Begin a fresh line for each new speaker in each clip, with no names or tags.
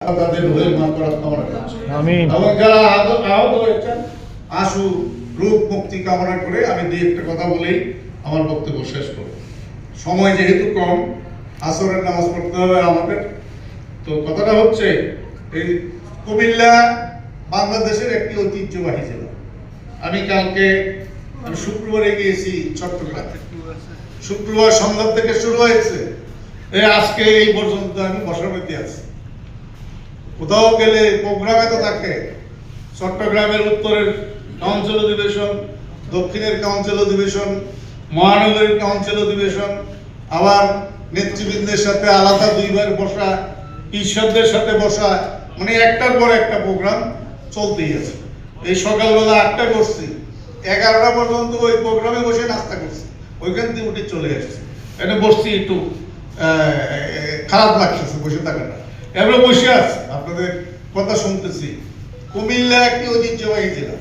তাদের কামনা করছি। এবং যারা আহত হয়েছেন আশু রূপ মুক্তি কামনা করে আমি দুই একটা কথা বলেই আমার বক্তব্য শেষ করব। সময় যেহেতু কম আসরের নামাজ পড়তে হবে আমাদের। তো কথাটা হচ্ছে এই কুমিল্লা বাংলাদেশের একটি ঐতিহ্যবাহী জেলা। আমি কালকে আমি শুক্রবারে গিয়েছি চট্টগ্রামে। শুক্রবার সন্ধ্যা থেকে শুরু হয়েছে। এই আজকে এই পর্যন্ত আমি বসাবতী আছি। কোথাও গেলে প্রোগ্রামে তো থাকে। চট্টগ্রামের উত্তরের কাউন্সিল অধিবেশন, দক্ষিণের কাউন্সিল অধিবেশন, মহানগরীর কাউন্সিল অধিবেশন, আবার নেতৃবৃন্দের সাথে আলাদা দুইবার বসা ঈশ্বরদের সাথে বসা মানে একটার পর একটা প্রোগ্রাম চলতেই আছে। এই সকালবেলা আটটা করছি এগারোটা পর্যন্ত ওই প্রোগ্রামে বসে নাস্তা করছি। ওইখান থেকে উঠে চলে এসেছি এটা বসছি একটু খারাপ লাগতেছে বসে থাকাটা। এবার বসে আছি আপনাদের কথা শুনতেছি। কুমিল্লা একটি ঐতিহ্যবাহী জেলা।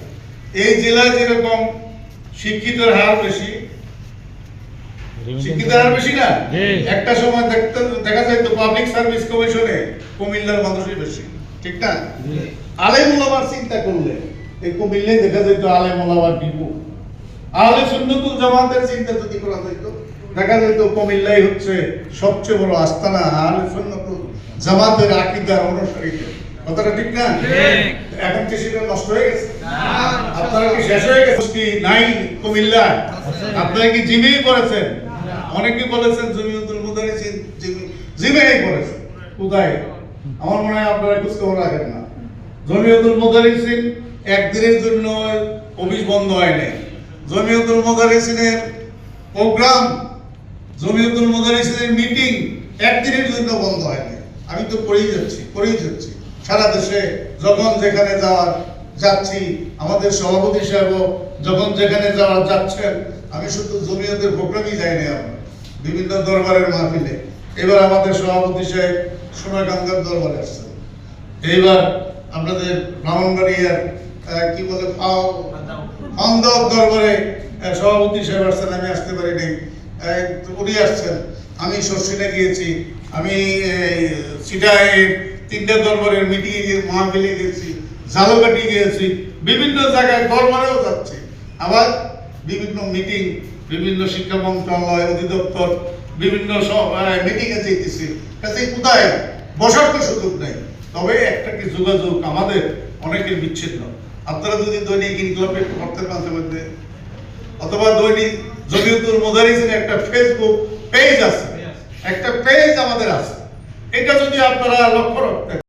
এই জেলায় যেরকম শিক্ষিতের হার বেশি শিক্ষিতের হার বেশি না? একটা সময় দেখতে দেখা যায় তো পাবলিক সার্ভিস কমিশনে কুমিল্লার মানুষই বেশি ঠিক না? আলেম ওলামার চিন্তা করলে এই কুমিল্লায় দেখা যায় তো আলেম ওলামার বিপু। আহলে সুন্নতুল জামাতের চিন্তা যদি করা যেত দেখা যেত কুমিল্লাই হচ্ছে সবচেয়ে বড় আস্তানা আহলে সুন্নতুল জামাতের আকীদার অনুসারীদের কথাটা ঠিক না? এখন কি সেটা নষ্ট হয়ে গেছে। আপনারা কি শেষ হয়ে গেছে? কি নাই কুমিল্লা আপনারা কি জিমেই করেছেন অনেকে বলেছেন জমিউদ্দুল জিমে জিমেই করেছেন কোথায়? আমার মনে হয় আপনারা খোঁজ খবর রাখেন না। জমিয়তুল মুদারিসিন একদিনের জন্য অফিস বন্ধ হয় নাই। জমিয়তুল মুদারিসিনের প্রোগ্রাম জমিয়তুল মুদারিসিনের মিটিং একদিনের জন্য বন্ধ হয়নি। আমি তো পড়েই যাচ্ছি পড়েই যাচ্ছি। সারা দেশে যখন যেখানে যাওয়ার যাচ্ছি, আমাদের সভাপতি সাহেব যখন যেখানে যাওয়ার যাচ্ছেন, আমি শুধু জমিয়তের প্রোগ্রামই যাই না আমরা বিভিন্ন দরবারের মাহফিলে। এবার আমাদের সভাপতি সাহেব সোনাকান্দার দরবারে আসছেন। এইবার আপনাদের ব্রাহ্মণবাড়িয়ার কি বলে, ফাও দরবারে সভাপতি সাহেব আসছেন, আমি আসতে পারিনি। উনি আসছেন। আমি শর্ষিনে গিয়েছি আমি সিটায় তিনটে দরবারের মিটিংয়ে গিয়ে মহাবিলে গিয়েছি ঝালকাটি গিয়েছি বিভিন্ন জায়গায় দরবারেও যাচ্ছি। আবার বিভিন্ন মিটিং, বিভিন্ন শিক্ষা মন্ত্রণালয়, অধিদপ্তর, বিভিন্ন মিটিংয়ে যেতেছি। কাজে কোথায়? বসার তো সুযোগ নেই। তবে একটা কি যোগাযোগ আমাদের অনেকের বিচ্ছিন্ন। আপনারা যদি দৈনিক ইনক্লাবে করতে মাঝে মধ্যে। অথবা দৈনিক জমিউদ্দুল মোদারিসের একটা ফেসবুক পেজ আছে একটা পেজ আমাদের আছে। এটা যদি আপনারা লক্ষ্য রাখতেন